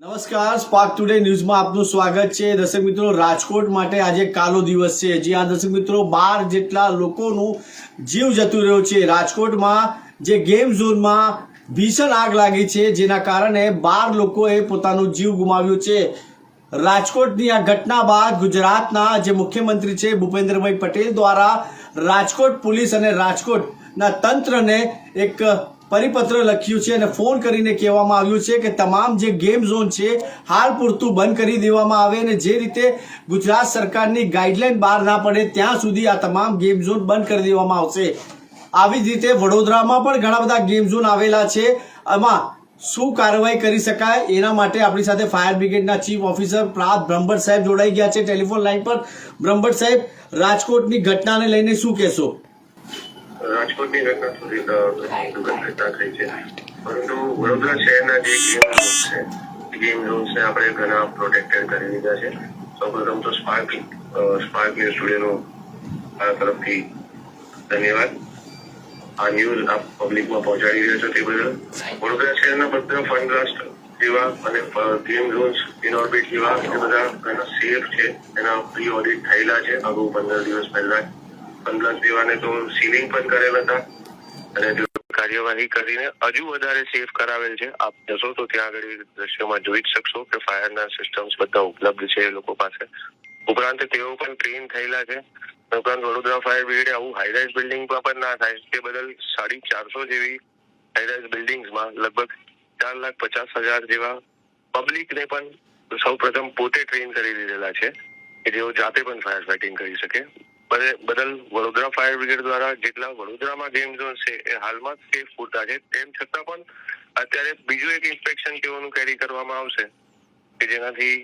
નમસ્કાર spark today ન્યૂઝમાં આપનું સ્વાગત છે. દર્શક મિત્રો, રાજકોટ માટે આજે કાલો દિવસ છે. જ્યાં દર્શક મિત્રો, બાર જેટલા લોકોનું જીવ જતું રહ્યો છે. રાજકોટમાં જે ગેમ ઝોનમાં ભીષણ આગ લાગી છે, જેના કારણે બાર લોકોએ પોતાનું જીવ ગુમાવ્યો છે. રાજકોટની આ ઘટના બાદ ગુજરાતના જે મુખ્યમંત્રી છે, ભૂપેન્દ્રભાઈ પટેલ દ્વારા રાજકોટ પોલીસ અને રાજકોટના તંત્રને એક પરિપત્ર લખ્યું છે અને ફોન કરીને કહેવામાં આવ્યું છે કે તમામ જે ગેમ ઝોન છે, હાલ પૂરતું બંધ કરી દેવામાં આવે અને જે રીતે ગુજરાત સરકારની ગાઈડલાઈન બહાર ના પડે, ત્યાં સુધી આ તમામ ગેમ ઝોન બંધ કરી દેવામાં આવશે. આવી જ રીતે વડોદરામાં પણ ઘણા બધા ગેમ ઝોન આવેલા છે. આમાં શું કાર્યવાહી કરી શકાય? એના માટે આપણી સાથે ફાયર બ્રિગેડના ચીફ ઓફિસર પ્રાત બ્રહ્મભટ્ટ સાહેબ જોડાઈ ગયા છે. ટેલિફોન લાઈન પર બ્રહ્મભટ્ટ સાહેબ, રાજકોટની ઘટનાને લઈને શું કહેશો? રાજકોટની ઘટના સુધી ઘટના થઈ છે. પરંતુ વડોદરા શહેરના જે ગેમ ઝોન છે ગેમ ઝોન્સને આપણે ઘણા પ્રોટેક્ટેડ કરી દીધા છે. સૌપ્રથમ તો સ્પાર્ક સ્પાર્ક ન્યૂઝ સ્ટુડિયોનો આ તરફથી ધન્યવાદ. આ ન્યૂઝ આપ પબ્લિકમાં પહોંચાડી રહ્યા છો તે બદલ. વડોદરા શહેરના બધા ફંડ ટ્રસ્ટ જેવા અને ગેમ ઝોન્સ ઇનઓર્બિટ જેવા એ બધા સેફ છે. એના પ્રી ઓડિટ થયેલા છે. અગાઉ પંદર દિવસ પહેલા પંદર જેવાને તો સીલિંગ પણ કરેલ હતા. અને કાર્યવાહી કરીને હજુ વધારે સેફ કરાવેલ છે. આપ જશો તો ત્યાં આગળ દ્રશ્યમાં જોઈ જ શકશો કે ફાયરના સિસ્ટમ્સ બધા ઉપલબ્ધ છે એ લોકો પાસે. ઉપરાંત તેઓ પણ ટ્રેન થયેલા છે. ઉપરાંત વડોદરા ફાયર બ્રિગેડે આવું હાઈરાઇઝ બિલ્ડિંગમાં પણ ના થાય. તે બદલ સાડી ચારસો જેવી હાઈરાઇઝ બિલ્ડિંગ્સમાં લગભગ ચાર લાખ પચાસ હજાર જેવા પબ્લિકને પણ સૌ પ્રથમ પોતે ટ્રેન કરી દીધેલા છે કે જેઓ જાતે પણ ફાયર ફાઇટિંગ કરી શકે. બદલ વડોદરા ફાયર બ્રિગેડ દ્વારા જેટલા વડોદરામાં ગેમ ઝોન છે એ હાલમાં સેફ પૂરતા છે. તેમ છતાં પણ અત્યારે બીજું એક ઇન્સ્પેક્શન તેઓનું કેરી કરવામાં આવશે કે જેનાથી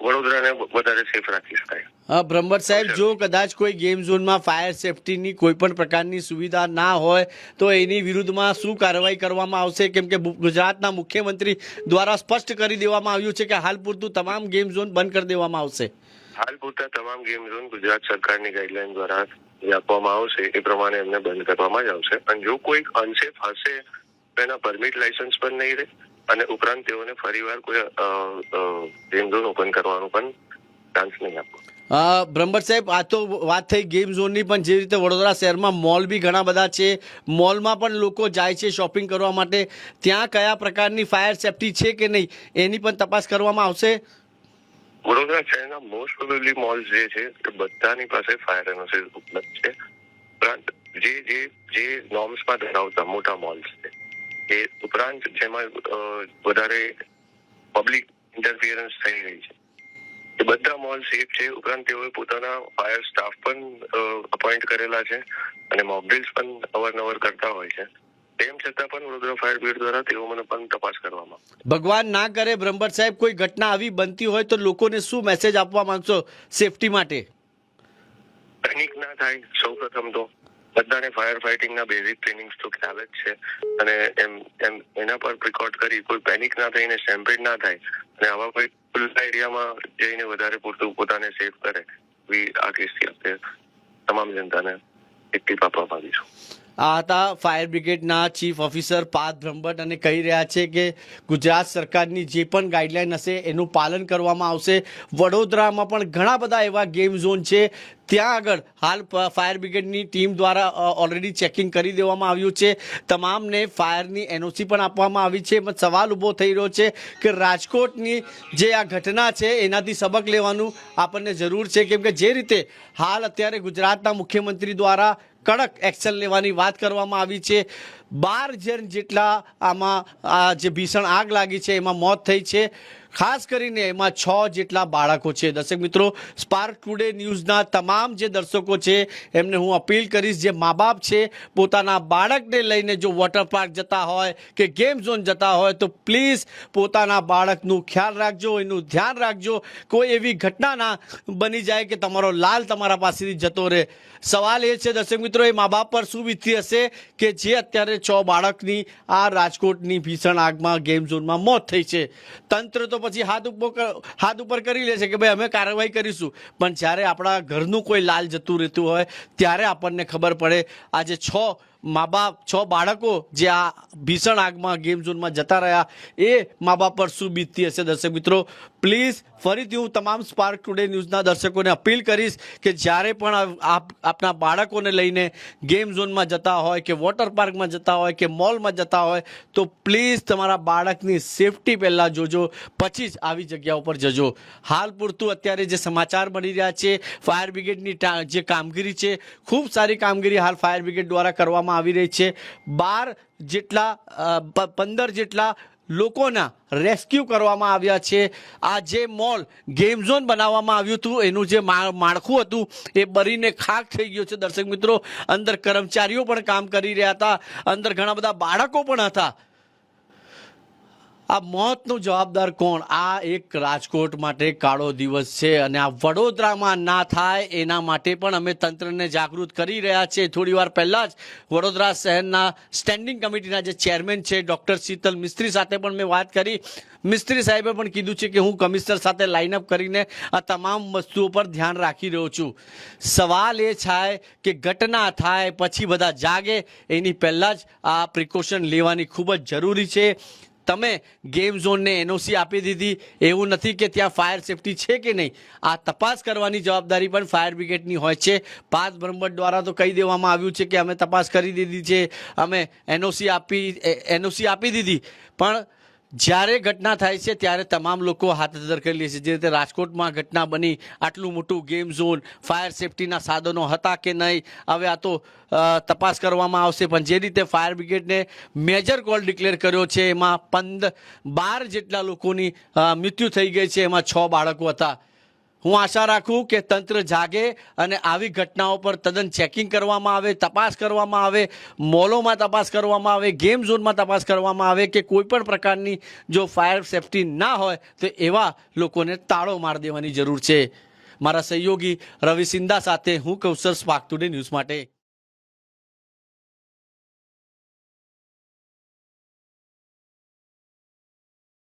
વડોદરાને વધારે સેફ રાખી શકાય. હા બ્રહ્મભટ્ટ સાહેબ જો કદાચ કોઈ ગેમ ઝોનમાં ફાયર સેફટીની કોઈ પણ પ્રકારની સુવિધા ના હોય તો એની વિરુદ્ધમાં શું કાર્યવાહી કરવામાં આવશે? કેમ કે ગુજરાતના મુખ્યમંત્રી દ્વારા સ્પષ્ટ કરી દેવામાં આવ્યું છે કે હાલ પૂરતું તમામ ગેમ ઝોન બંધ કરી દેવામાં આવશે. હાલ પૂરતા તમામ ગેમ ઝોન ગુજરાત સરકારની ગાઈડલાઈન દ્વારા જે આપવામાં આવશે. એ પ્રમાણે એમને બંધ કરવામાં જ આવશે. અને જો કોઈક અનસેફ હશે, તો એના પરમિટ લાયસન્સ પણ નહીં રહે અને ઉપરાંત તેઓને ફરીવાર કોઈ ગેમ ઝોન ઓપન કરવાનો પણ ચાન્સ નહીં આપવો બ્રહ્મભટ્ટ સાહેબ, આ તો વાત થઈ ગેમ ઝોનની પણ જે રીતે વડોદરા શહેરમાં મોલ બી ઘણા બધા છે. મોલમાં પણ લોકો જાય છે શોપિંગ કરવા માટે. ત્યાં કયા પ્રકારની ફાયર સેફટી છે કે નહીં, એની પણ તપાસ કરવામાં આવશે? વડોદરા શહેરના મોસ્ટ પ્રોબેબલી મોલ્સ જે છે એ બધાની પાસે ફાયર એનોસિસ ઉપલબ્ધ છે. ઉપરાંત જે જે જે નોર્મ્સમાં ધરાવતા મોટા મોલ્સ છે, એ ઉપરાંત જેમાં વધારે પબ્લિક ઇન્ટરફિયરન્સ થઈ રહી છે. એ બધા મોલ સેફ છે, ઉપરાંત તેઓએ પોતાના ફાયર સ્ટાફ પણ અપોઇન્ટ કરેલા છે અને મોકડ્રીલ્સ પણ અવારનવાર કરતા હોય છે. તેમ છતાં પણ વડોદરા ફાયર બ્રિગેડ દ્વારા તેઓ મને પણ તપાસ કરવામાં ભગવાન ના કરે બ્રહ્મભટ્ટ સાહેબ કોઈ ઘટના આવી બનતી હોય તો લોકોને શું મેસેજ આપવા માંગશો સેફટી માટે? પેનિક ના થાય સૌ પ્રથમ તો. બધાને ફાયર ફાઇટિંગ ના બેઝિક ટ્રેનિંગ્સ તો ખ્યાલ જ છે. અને એમ એમ એના પર રેકોર્ડ કરી કોઈ પેનિક ના થઈને સ્ટેમ્પેડ ના થાય અને આવા કોઈ ખુલ્લા એરિયામાં જઈને વધારે પૂરતું પોતાને સેફ કરે. એવી આ કેસથી આપણે તમામ જનતાને એક ટીપ આપવા માંગીશું આ હતા ફાયર બ્રિગેડના ચીફ ઓફિસર પાર્થ બ્રહ્મભટ્ટ અને કહી રહ્યા છે કે ગુજરાત સરકારની જે પણ ગાઈડલાઈન હશે એનું પાલન કરવામાં આવશે. વડોદરામાં પણ ઘણા બધા એવા ગેમ ઝોન છે. ત્યાં આગળ હાલ ફાયર બ્રિગેડની ટીમ દ્વારા ઓલરેડી ચેકિંગ કરી દેવામાં આવ્યું છે. તમામને ફાયરની એનઓસી પણ આપવામાં આવી છે. પણ સવાલ ઊભો થઈ રહ્યો છે કે રાજકોટની જે આ ઘટના છે એનાથી સબક લેવાનું આપણને જરૂર છે. કેમ કે જે રીતે હાલ અત્યારે ગુજરાતના મુખ્યમંત્રી દ્વારા કડક એક્શન લેવાની વાત કરવામાં આવી છે. બાર જણ જેટલા આમાં આ જે ભીષણ આગ લાગી છે, એમાં મોત થઈ છે. ખાસ કરીને એમાં છ જેટલા બાળકો છે. દર્શક મિત્રો સ્પાર્ક ટુડે ન્યૂઝના તમામ જે દર્શકો છે, એમને હું અપીલ કરીશ, જે મા બાપ છે, પોતાના બાળકને લઈને જો વોટર પાર્ક જતા હોય કે ગેમ ઝોન જતા હોય, તો પ્લીઝ પોતાના બાળકનું ખ્યાલ રાખજો, એનું ધ્યાન રાખજો. કોઈ એવી ઘટના ના બની જાય કે તમારો લાલ તમારા પાસેથી જતો રહે. સવાલ એ છે, દર્શક મિત્રો, એ મા બાપ પર શું વીતી હશે કે જે અત્યારે છ બાળકની આ રાજકોટની ભીષણ આગમાં ગેમ ઝોનમાં મોત થઈ છે. તંત્ર તો પછી હાથ ઉપર હાથ ઉપર કરી લે છે કે ભાઈ અમે કાર્યવાહી કરીશું. પણ જ્યારે આપણા ઘરનું કોઈ લાલ જતું રહેતું હોય, ત્યારે આપણને ખબર પડે, આજે છ મા બાપ છ બાળકો જે આ ભીષણ આગમાં ગેમ ઝોનમાં જતા રહ્યા, એ મા બાપ પર શું બીતતી હશે દર્શક મિત્રો? પ્લીઝ ફરીથી હું તમામ સ્પાર્ક ટુડે ન્યૂઝના દર્શકોને અપીલ કરીશ કે જ્યારે પણ આપ આપના બાળકોને લઈને ગેમ ઝોનમાં જતા હોય કે વોટર પાર્કમાં જતા હોય કે મોલમાં જતા હોય, તો પ્લીઝ તમારા બાળકની સેફટી પહેલાં જોજો, પછી જ આવી જગ્યા ઉપર જજો. હાલ પૂરતું અત્યારે જે સમાચાર મળી રહ્યા છે ફાયર બ્રિગેડની જે કામગીરી છે, ખૂબ સારી કામગીરી હાલ ફાયર બ્રિગેડ દ્વારા કરવામાં આવી રહી છે. બાર જેટલા પંદર જેટલા લોકોના રેસ્ક્યુ કરવામાં આવ્યા છે. આ જે મોલ ગેમ ઝોન બનાવવામાં આવ્યું હતું, એનું જે માળખું હતું, એ બરીને ખાક થઈ ગયું છે. દર્શક મિત્રો, અંદર કર્મચારીઓ પણ કામ કરી રહ્યા હતા. અંદર ઘણા બધા બાળકો પણ હતા. આ મોતનું જવાબદાર કોણ? આ એક રાજકોટ માટે કાળો દિવસ છે અને આ વડોદરામાં ના થાય એના માટે પણ અમે તંત્રને જાગૃત કરી રહ્યા છીએ. થોડી વાર પહેલાં જ વડોદરા શહેરના સ્ટેન્ડિંગ કમિટીના જે ચેરમેન છે ડૉક્ટર શીતલ મિસ્ત્રી સાથે પણ મેં વાત કરી. મિસ્ત્રી સાહેબે પણ કીધું છે કે હું કમિશનર સાથે લાઇનઅપ કરીને આ તમામ વસ્તુઓ પર ધ્યાન રાખી રહ્યો છું. સવાલ એ થાય કે ઘટના થાય, પછી બધા જાગે. એની પહેલાં જ આ પ્રિકોશન લેવાની ખૂબ જ જરૂરી છે. તમે ગેમ ઝોનને એનઓસી આપી દીધી. એવું નથી કે ત્યાં ફાયર સેફટી છે કે નહીં. આ તપાસ કરવાની જવાબદારી પણ ફાયર બ્રિગેડની હોય છે. પાંચ બ્રહ્મટ દ્વારા તો કહી દેવામાં આવ્યું છે કે અમે તપાસ કરી દીધી છે. અમે એનઓસી આપી એનઓસી આપી દીધી. પણ જ્યારે ઘટના થાય છે, ત્યારે તમામ લોકો હાથ ધર કરી લે છે. જે રીતે રાજકોટમાં ઘટના બની, આટલું મોટું ગેમ ઝોન ફાયર સેફટીના સાધનો હતા કે નહીં, હવે આ તો તપાસ કરવામાં આવશે. પણ જે રીતે ફાયર બ્રિગેડને મેજર કોલ ડિક્લેર કર્યો છે, એમાં પંદર બાર જેટલા લોકોની મૃત્યુ થઈ ગઈ છે. એમાં છ બાળકો હતા. હું આશા રાખું કે તંત્ર જાગે અને આવી ઘટનાઓ પર તદ્દન ચેકિંગ કરવામાં આવે, તપાસ કરવામાં આવે મોલોમાં તપાસ કરવામાં આવે ગેમ ઝોનમાં તપાસ કરવામાં આવે કે કોઈ પણ પ્રકારની જો ફાયર સેફટી ના હોય, તો એવા લોકોને તાળો માર દેવાની જરૂર છે. મારા સહયોગી રવિ સિંધા સાથે હું કૌશલ સ્પાક ટુડે ન્યૂઝ માટે.